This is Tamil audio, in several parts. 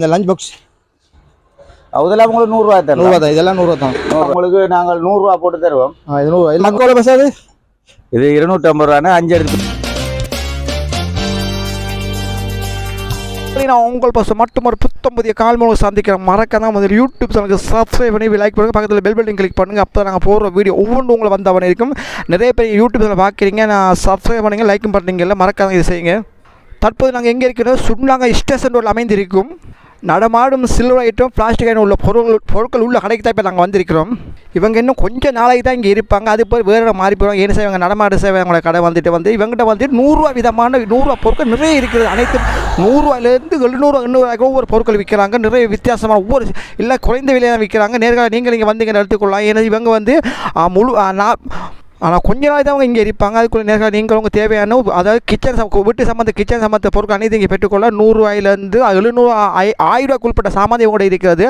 இந்த லஞ்ச் பாக்ஸ் அதெல்லாம் உங்களுக்கு நூறுரூவா தரலாம். நூறுரூவா தான் இதெல்லாம் நூறுரூவா தான். உங்களுக்கு நாங்கள் நூறுரூவா போட்டு தருவோம். இது நூறுரூவா இல்லை எவ்வளோ பஸ் அது இது இருநூற்றம்பது ரூபான்னு அஞ்சு எடுத்து. நான் உங்கள் பஸ் மட்டும் ஒரு புத்தம் புதிய கால் மூலம் சந்திக்கிறேன். மறக்காம முதல்ல யூடியூப் சேனலுக்கு சப்ஸ்கிரைப் பண்ணி லைக் பண்ணுங்க. பக்கத்தில் பெல் பட்டன் கிளிக் பண்ணுங்க. அப்போ நாங்கள் போடுற வீடியோ ஒவ்வொன்றும் உங்களை வந்தவன் இருக்கும். நிறைய பேர் யூடியூப் சேனல் பார்க்குறீங்க நான் சப்ஸ்கிரைப் பண்ணுங்க லைக்கும் பண்ணுறீங்கல்ல மறக்காம இது செய்யுங்க. தற்போது நாங்கள் எங்கே இருக்கிறோம்? சுண்ணாங்க ஸ்டேஷன் ரோல் அமைந்திருக்கும். நடமாடும் சில்வர் ஐட்டம் பிளாஸ்டிக் ஐட்டம் உள்ள பொருட்கள் பொருட்கள் உள்ள கடைக்கு தான் இப்போ நாங்கள் வந்திருக்கிறோம். இவங்க இன்னும் கொஞ்சம் நாளைக்கு தான் இங்கே இருப்பாங்க. அது போய் வேறு மாறி போகிறாங்க ஏன்னு இவங்க நடமாடு சேவைங்களோட கடை வந்துட்டு வந்து இவங்ககிட்ட வந்து நூறுரூவா விதமான நூறுரூவா பொருட்கள் நிறைய இருக்குது அனைத்து நூறுரூவாயிலேருந்து எழுநூறு எண்ணூறுவாய்க்கு ஒவ்வொரு பொருட்கள் விற்கிறாங்க. நிறைய வித்தியாசமான ஒவ்வொரு இல்லை குறைந்த விலையாக விற்கிறாங்க. நேர்கால நீங்கள் இங்கே வந்து இங்கே எடுத்துக்கொள்ளலாம். ஏன்னா இவங்க வந்து முழு நான் ஆனால் கொஞ்ச நாள் தான் அவங்க இங்கே இருப்பாங்க. அதுக்குள்ளே நேரம் நீங்கள் உங்களுக்கு தேவையான அதாவது கிச்சன் வீட்டு சம்மந்த கிச்சன் சம்மந்த பொருட்கள் அனைத்து இங்கே பெற்றுக்கொள்ள நூறுரூவாயிலேருந்து எழுநூறு ஆய் ஆயிரம் ரூபாய்க்குள்பட்ட சாமான் இவங்க இருக்கிறது.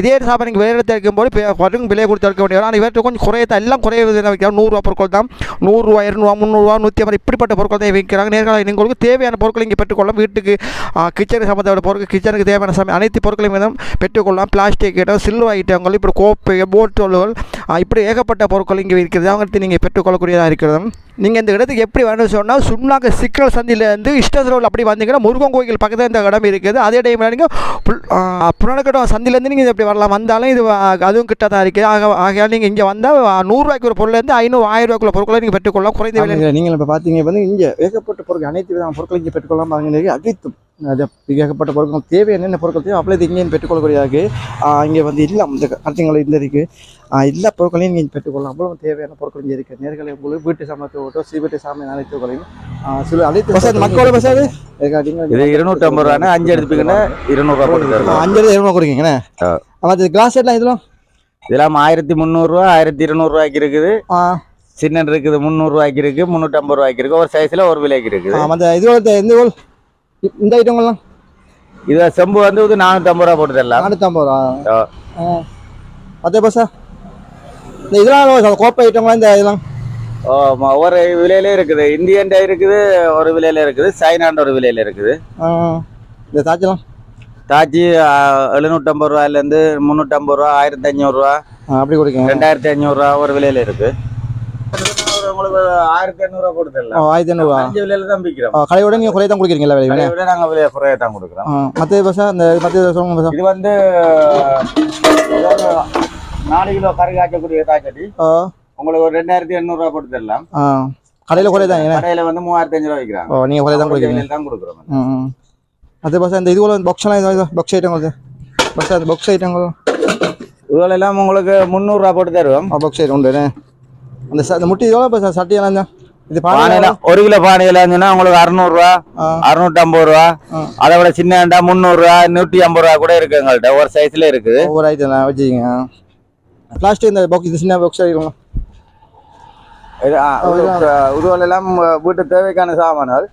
இதே சாப்பாடு நீங்கள் வேறு இடத்துல இருக்கும்போது இப்போ வரும் விலை கொடுத்து எடுக்க வேண்டிய ஆனால் இவர்கிட்ட கொஞ்சம் குறையத்தான் எல்லாம் குறைய விலையில் நூறுரூவா பொருட்கள் தான். நூறுரூவா இரநூறுவா முந்நூறுரூவா நூற்றி ஐம்பது இப்படிப்பட்ட பொருட்கள் தான் விற்கிறாங்க. நேர்கால உங்களுக்கு தேவையான பொருட்கள் இங்கே பெற்றுக்கொள்ளலாம். வீட்டுக்கு கிச்சனுக்கு சம்மந்தப்பட்ட பொருட்கள் கிச்சனுக்கு தேவையான சமயம் அனைத்து பொருட்களையும் வேணும் பெற்றுக்கொள்ளலாம். பிளாஸ்டிக் ஐட்டம் சில்வர் ஐட்டங்கள் இப்படி கோப்பை போட்டோல்கள் இப்படி ஏகப்பட்ட பொருட்கள் இங்கே இருக்கிறது அவங்களுக்கு நீங்கள் பெற்றுக்கொள்ளக்கூடியதாக இருக்கிறது நீங்கள் இந்த இடத்துக்கு எப்படி வேணும்னு சொன்னால் சுண்ணாங்க சிக்கல் சந்திலேருந்து இஷ்டரோல் அப்படி வந்தீங்கன்னா முருகன் கோயில் பக்கத்தில் இந்த இடம் இருக்குது. அதே டைமில் நீங்கள் புனக்கட்டம் சந்திலேருந்து நீங்கள் இப்படி வரலாம்? வந்தாலும் இது அதுவும் கிட்ட தான் இருக்குது. ஆக ஆகையால் நீங்கள் இங்கே வந்தால் நூறுரூவாய்க்கு ஒரு பொருள்லேருந்து ஐநூறு ஆயிரம் ரூபாய்க்குள்ள பொருட்களை நீங்கள் பெற்றுக்கொள்ளலாம். குறைந்த விலை நீங்கள் இப்போ பார்த்தீங்க வந்து இங்கே ஏகப்பட்ட பொருட்கள் அனைத்து விதமான பொருட்கள் இங்கே பெற்றுக்கொள்ளலாம். பாருங்க அனைத்தும் ஏகப்பட்ட பொருட்கள் தேவை என்னென்ன பொருட்கள் தேவை அப்பளது இங்கே பெற்றுக்கொள்ளக்கூடியதாக. இங்கே வந்து இல்லை இந்த கருத்துங்கள் இந்த இருக்குது எல்லா பொருட்களையும் நீங்கள் பெற்றுக்கொள்ளலாம். அவ்வளோ தேவையான பொருட்கள் இங்கே இருக்குது நேர்களை உங்களுக்கு வீட்டு சாமத்தோட்டோ சீவீட்டு சாமான் அனைத்துகளையும் சில அனைத்து மக்களோட பஸ் அது இது இருநூற்றம்பது ரூபான்னு அஞ்சு எடுத்துப்பீங்கன்னா இருநூறுவா போட்டு அஞ்சு இருநூறு கொடுக்கீங்கண்ணே? ஆ. அது கிளாஸ் எல்லாம் இதெல்லாம் இதெல்லாம் ஆயிரத்தி முந்நூறுரூவா ஆயிரத்தி இருநூறுவாய்க்கு இருக்குது. சின்ன இருக்குது முந்நூறுரூவாய்க்கு இருக்குது முந்நூற்றம்பது ரூபாய்க்கு இருக்குது ஒரு சைஸில் ஒரு விலைக்கு இருக்குது. ஆ, மற்ற இதோட இந்த கோல் இந்த ஐட்டங்கள்லாம்? இது செம்பு வந்து இது நானூற்றம்பது ரூபா போட்டு தரலாம் நானூற்றம்பது ரூபா. அதே பஸ்ஸா இந்த இதெல்லாம் கோப்பை ஐட்டம்லாம் இந்த இதெல்லாம்? ஒரு விலையில இருக்குது. இந்தியன் இருக்குது ஒரு விலையில இருக்குது. சைனாண்ட ஒரு விலையில இருக்குது. இந்த தாச்செல்லாம் தாச்சி எழுநூற்றம்பது ரூபாயிலேருந்து முந்நூற்றம்பது ரூபா ஆயிரத்தி ஆ, அப்படி கொடுக்கீங்க ரெண்டாயிரத்தி அஞ்சூறுரூவா ஒரு விலையில இருக்கு. உங்களுக்கு ஆயிரத்தி ஐநூறுரூவா தரலாம் ஆயிரத்தி ஐநூறுவா அஞ்சு விலையில தான் விற்கிறோம் கடையோட நீங்கள் குறைய தான் கொடுக்குறீங்களா விலை? அதை விட நாங்கள் விலையை குறைய தான் கொடுக்குறோம். மற்ற பஸ்ஸா இந்த மற்ற சொல்லுங்க இது வந்து நாலு கிலோ கறி ஆ. உங்களுக்கு ஒரு ரெண்டாயிரத்தி எண்ணூறுரூவா ஆ கடையில் குறைய தான் கடையில வந்து மூவாயிரத்தி அஞ்சு ரூபா விற்கிறாங்க ஓ நீங்கள் குறைய தான் கொடுக்குறீங்க. தான் கொடுக்குறோம். இந்த இதுக்குள்ள பாக்ஸ்லாம் இது பாக்ஸ் ஐட்டங்கள் பஸ்ஸா அந்த பாக்ஸ் ஐட்டங்கள் எல்லாம் உங்களுக்கு முந்நூறுரூவா போட்டு தருவோம். பாக்ஸ் ஐட்டம் உண்டு? அந்த அந்த முட்டி பஸ்ஸா சட்டியெல்லாம் தான் இது பானையில பானை ஒரு கிலோ பானையில இருந்துன்னா உங்களுக்கு அறுநூறுவா ஆ. அறுநூற்றம்பது ரூபா. அதை விட சின்னண்டா முந்நூறுரூவா நூற்றி ஐம்பது ரூபா கூட இருக்கு எங்கள்கிட்ட ஒரு சைஸ்ல இருக்குது ஒவ்வொரு ஐட்டம் வச்சுக்கிங்க. பிளாஸ்டிக் இந்த பாக்ஸ் இது சின்ன பாக்ஸ் ஐட்டம் இது, ஆ, இது, இதுல எல்லாம் வீட்டு தேவைக்கான சாமான்கள்.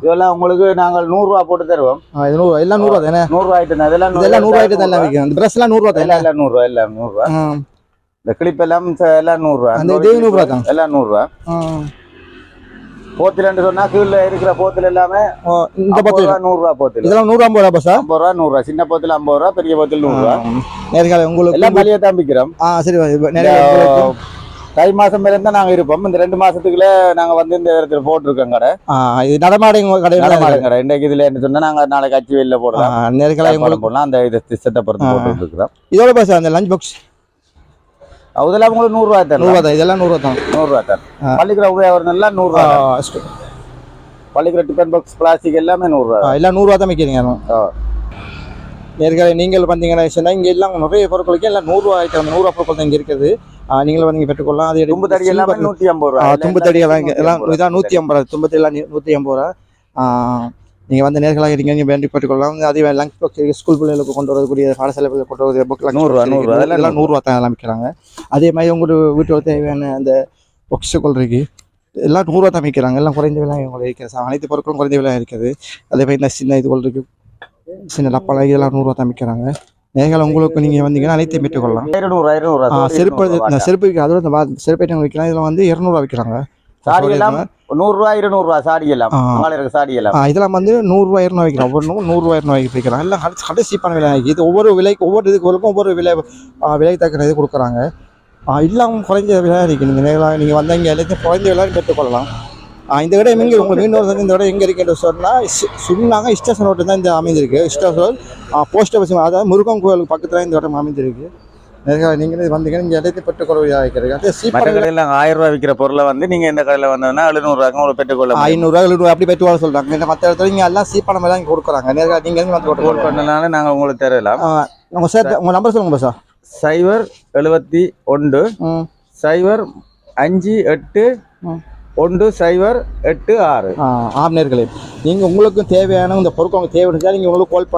இதெல்லாம் உங்களுக்கு நாங்கள் நூறுரூவா போட்டு தருவோம். இது நூறு எல்லாம் நூறுரூவா தானே? நூறுரூவா ஐட்டம் இதெல்லாம் இதெல்லாம் நூறுரூவா ஐட்டம் தான் விற்கும். இந்த ப்ரெஸ்லாம் நூறுரூவா தானே? எல்லாம் நூறுரூவா எல்லாம் நூறுரூவா. இந்த கிளிப் எல்லாம் எல்லாம் நூறுரூவா. அந்த இதே நூறுரூவா தான்? எல்லாம் நூறுரூவா. போத்திலன்னு சொன்னா கீழே இருக்கிற போத்தில் எல்லாமே இந்த ஐம்பது பத்து ரூபா நூறுரூவா போத்தில். இதெல்லாம் நூறு ஐம்பது ரூபா பஸ்ஸா? ஐம்பது ரூபா நூறுரூவா. சின்ன போத்தில் ஐம்பது ரூபா பெரிய போத்தில் நூறுரூவா. நேர்கால உங்களுக்கு எல்லாம் மலியா தான் விற்கிறோம் ஆ சரி இப்ப நிறைய உங்களுக்கு- தை மாசம் மேல நாங்க இருப்போம். இந்த ரெண்டு மாசத்துக்குள்ள நாங்க வந்து இந்த இடத்துல போட்டிருக்கோம் கடை. இது நடமாடுங்க கடையில் நடமாடும் கடை. இன்றைக்கு இதுல என்ன சொன்னா நாங்க நாளைக்கு அச்சு வெளில போடலாம். நேர்கால போடலாம். அந்த இது. போட்டு இருக்கிறோம். இதோட பஸ் அந்த லஞ்ச் பாக்ஸ் அதெல்லாம் உங்களுக்கு நூறு ரூபாய் தரலாம். நூறுரூவா தான் இதெல்லாம் நூறுரூவா தான் நூறு ரூபாய் தரலாம். ஆ. பள்ளிக்கிற உபயோகம் எல்லாம் நூறு ஆ, ரூபாய் ஸ்டு- பள்ளிக்கிற டிஃபன் பாக்ஸ் பிளாஸ்டிக் எல்லாமே நூறு ரூபாய் ஆ, எல்லாம் நூறுரூவா தான் விற்கிறீங்க. நேர்கால நீங்கள் பார்த்தீங்கன்னா சொன்னா இங்கே எல்லாம் நிறைய பொருட்களுக்கு எல்லாம் நூறுரூவா ஐட்டம் நூறுரூவா பொருட்கள் தான் இங்கே இருக்குது. நீங்களும் வந்து பெற்றுக்கொள்ளலாம். அது தும்பு தடி எல்லாமே நூத்தி ஐம்பது ஆ, ரூபாய் தும்பு தடி எல்லாம் எல்லாம் இதான் நூற்றி ஐம்பது ரூபா. தும்பு தடி எல்லாம் நூற்றி ஐம்பது ரூபா. நீங்கள் வந்து நேர்களாக இருக்கீங்க நீங்கள் வேண்டி பெற்றுக்கொள்ளலாம் அதே லஞ்ச் பாக்ஸ் ஸ்கூல் பிள்ளைகளுக்கு கொண்டு வரக்கூடிய பாடசாலை கொண்டு வரக்கூடிய புக் நூறு ரூபா, நூறு ரூபா, அதெல்லாம் நூறுரூவா தான் எல்லாம் விற்கிறாங்க அதே மாதிரி உங்களுக்கு வீட்டோட தேவையான அந்த பொக்ஸுகள் இருக்கு. எல்லாம் நூறுரூவா தான் விற்கிறாங்க எல்லாம் குறைந்த விலை உங்களுக்கு இருக்கிறது அனைத்து பொருட்களும் குறைந்த விலை இருக்குது. அதே மாதிரி இந்த சின்ன இதுகள் இருக்கு. சின்ன டப்பாலாம் இதெல்லாம் நூறுரூவா தான் விற்கிறாங்க நேர்கள் உங்களுக்கு நீங்கள் வந்தீங்கன்னா அனைத்தையும் பெற்றுக்கொள்ளலாம் செருப்பு செருப்பு விற்க அதோட இந்த வா- செருப்பு ஐட்டம் விற்கலாம் இதில் வந்து இரநூறுவா விற்கிறாங்க. சாடி எல்லாம் நூறு ரூபாய் இருநூறு ரூபாய் சாடி எல்லாம். மகளிருக்கு சாடி எல்லாம் இதெல்லாம் வந்து நூறுரூவா இரநூறு வைக்கிறோம். நூறுரூவா இரநூறு வைக்கிறோம் எல்லாம் கடைசி கடைசிப்பான விலை. இது ஒவ்வொரு விலைக்கு ஒவ்வொரு இதுக்கு ஒருக்கும் ஒவ்வொரு விலை விலை தக்கன இது கொடுக்குறாங்க. இல்லாமல் குறைஞ்ச விலை இருக்குது நீங்கள் நேரில் நீங்கள் வந்தால் இங்கே எல்லாத்தையும் குறைஞ்ச விலை பெற்றுக்கொள்ளலாம். இந்த இடம் எங்கே உங்களுக்கு தடவை இந்த இடம் எங்கே இருக்குன்னு சொன்னால் சொன்னாங்க ஸ்டேஷன் ரோட்டு தான் இந்த அமைந்திருக்கு ஸ்டேஷன் போஸ்ட் ஆஃபீஸ் அதாவது முருகன் கோயிலுக்கு பக்கத்தில் இந்த இடம் அமைந்திருக்கு நீங்கள் வந்தீங்கன்னா இங்கே எல்லாத்தையும் பெற்றுக்கொள்ள சீப்பான கடையில ஆயிரம் ரூபாய் விற்கிற பொருளை வந்து நீங்க இந்த கடையில வந்ததுன்னா எழுநூறு ரூபாய்க்கு உங்களுக்கு பெற்றுக்கொள்ள. ஐநூறுரூவா எழுநூறுவா அப்படி பெற்று வர சொல்கிறாங்க இந்த மற்ற இடத்துல எல்லாம் சீப்பான மாதிரி தான் கொடுக்குறாங்க. நேரில் நீங்கள் வந்து கோல் பண்ணனால நாங்க உங்களுக்கு தரலாம். உங்கள் சார் உங்கள் நம்பர் சொல்லுங்க சார் சைபர் எழுபத்தி ஒன்று சைபர் அஞ்சு எட்டு. ஒன்று சைபர் எட்டு ஆறு. ஆம் நேர்களே. நீங்கள் உங்களுக்கும் தேவையான இந்த பொருட்கள் தேவைப்படுச்சா நீங்கள் உங்களுக்கு கால்